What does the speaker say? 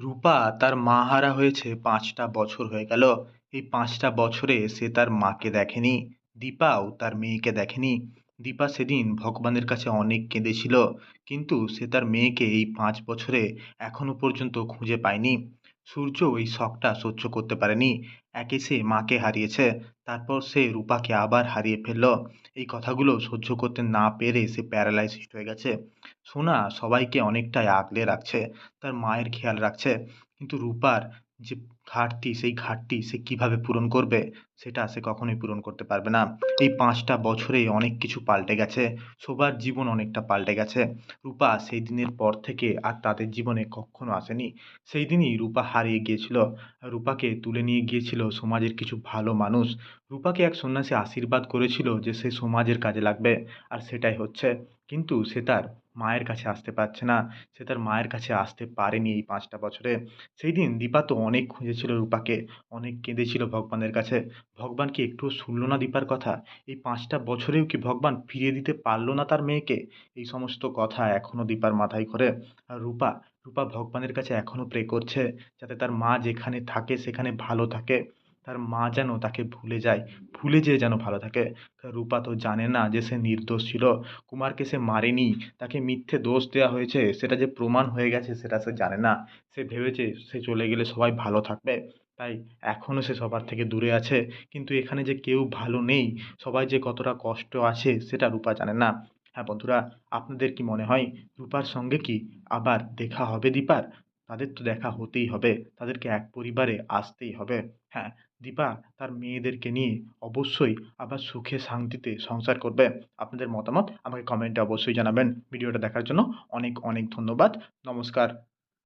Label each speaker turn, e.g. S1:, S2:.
S1: রূপা তার মা হারা হয়েছে পাঁচটা বছর হয়ে গেল। এই পাঁচটা বছরে সে তার মাকে দেখেনি, দীপাও তার মেয়েকে দেখেনি। দীপা সেদিন ভগবানের কাছে অনেক কেঁদেছিল, কিন্তু সে তার মেয়েকে এই পাঁচ বছরে এখনও পর্যন্ত খুঁজে পায়নি। সূর্য ওই শখটা সহ্য করতে পারেনি। একে সে মাকে হারিয়েছে, তারপর সে রূপাকে আবার হারিয়ে ফেলল। এই কথাগুলো সহ্য করতে না পেরে সে প্যারালাইসিস হয়ে গেছে। সোনা সবাইকে অনেকটাই আগলে রাখছে, তার মায়ের খেয়াল রাখছে। কিন্তু রূপার যে ঘাটতি, সেই ঘাটতি সে কীভাবে পূরণ করবে, সেটা সে কখনোই পূরণ করতে পারবে না। এই পাঁচটা বছরে অনেক কিছু পাল্টে গেছে, সবার জীবন অনেকটা পাল্টে গেছে। রূপা সেই দিনের পর থেকে আর তাদের জীবনে কখনো আসেনি। সেই দিনই রূপা হারিয়ে গিয়েছিল। রূপাকে তুলে নিয়ে গিয়েছিল সমাজের কিছু ভালো মানুষ। রূপাকে এক সন্ন্যাসী আশীর্বাদ করেছিল যে সে সমাজের কাজে লাগবে, আর সেটাই হচ্ছে। কিন্তু সে তার মায়ের কাছে আসতে পারছে না। সে তার মায়ের কাছে আসতে পারেনি এই পাঁচটা বছরে। সেই দিন দীপা তো অনেক খুঁজেছিল রূপাকে, অনেক কেঁদেছিল ভগবানের কাছে। ভগবান কি একটুও শুনলো না দীপার কথা? এই পাঁচটা বছরেও কি ভগবান ফিরিয়ে দিতে পারল না তার মেয়েকে? এই সমস্ত কথা এখনও দীপার মাথায় ঘোরে। আর রূপা রূপা ভগবানের কাছে এখনও প্রে করছে, যাতে তার মা যেখানে থাকে সেখানে ভালো থাকে। তার মা যেন তাকে ভুলে যায়, ভুলে যেয়ে যেন ভালো থাকে। রূপা তো জানে না যে সে নির্দোষ ছিল। কুমারকে সে মারেনি, তাকে মিথ্যে দোষ দেওয়া হয়েছে, সেটা যে প্রমাণ হয়ে গেছে সেটা সে জানে না। সে ভেবেছে সে চলে গেলে সবাই ভালো থাকবে, তাই এখনও সে সবার থেকে দূরে আছে। কিন্তু এখানে যে কেউ ভালো নেই, সবাই যে কতটা কষ্ট আছে সেটা রূপা জানে না। হ্যাঁ বন্ধুরা, আপনাদের কি মনে হয়? রূপার সঙ্গে কি আবার দেখা হবে দীপার? তাদের তো দেখা হতেই হবে। তাদেরকে এক পরিবারে আসতেই হবে। হ্যাঁ দীপা তার মেয়েদেরকে নিয়ে অবশ্যই আবার সুখে শান্তিতে সংসার করবে। আপনাদের মতামত আমাকে কমেন্টে অবশ্যই জানাবেন। ভিডিওটা দেখার জন্য অনেক অনেক ধন্যবাদ। নমস্কার।